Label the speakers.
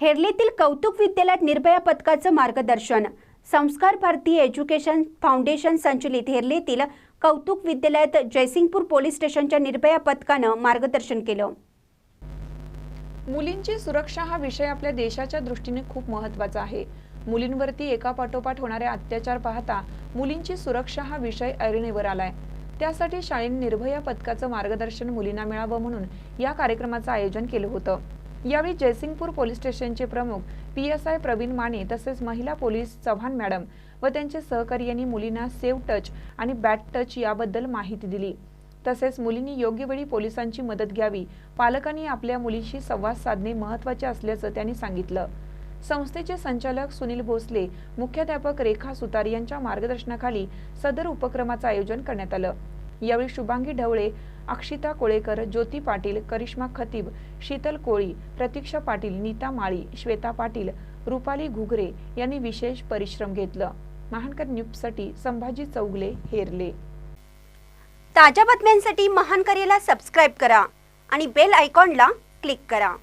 Speaker 1: हेरलेतील कौतुक विद्यालयात निर्भया पथकाचं मार्गदर्शन. संस्कार भारती एज्युकेशन फाउंडेशन संचलित हेरलेतील कौतुक विद्यालयात जयसिंगपूर पोलीस स्टेशनच्या निर्भया पथकानं मार्गदर्शन केलं.
Speaker 2: मुलींची सुरक्षा हा विषय आपल्या देशाच्या दृष्टीने खूप महत्त्वाचा आहे. मुलींवरती एकापाठोपाठ होणारे अत्याचार पाहता मुलींची सुरक्षा हा विषय ऐरणीवर आलाय. त्यासाठी शाळेने निर्भया पथकाचं मार्गदर्शन मुलींना मिळावं म्हणून या कार्यक्रमाचं आयोजन केलं होतं. यावेळी जयसिंगपूर पोलीस स्टेशनचे प्रमुख P S I Pravin Mane तसेच महिला पोलीस चव्हाण मॅडम व त्यांचे सहकारी यांनी मुलींना सेव्ह टच आणि बॅट टच याबद्दल माहिती दिली. तसेच मुलींनी योग्य वेळी पोलिसांची मदत घ्यावी पालकांनी आपल्या मुलीशी संवाद साधणे महत्त्वाचे असल्याचं त्यांनी सांगितलं. संस्थेचे संचालक सुनील भोसले मुख्याध्यापक रेखा सुतार यांच्या मार्गदर्शनाखाली सदर उपक्रमाचं आयोजन करण्यात आलं. यावेळी शुभांगी ढवळे अक्षिता कोळेकर ज्योती पाटील करिश्मा खतीब शीतल कोळी प्रतीक्षा पाटील नीता माळी श्वेता पाटील रुपाली घुगरे यांनी विशेष परिश्रम घेतलं. महानकर न्यूजसाठी संभाजी चौगले हेरले.
Speaker 1: ताज्या बातम्यांसाठी महानकरेला सबस्क्राईब करा आणि बेल आयकॉनला क्लिक करा.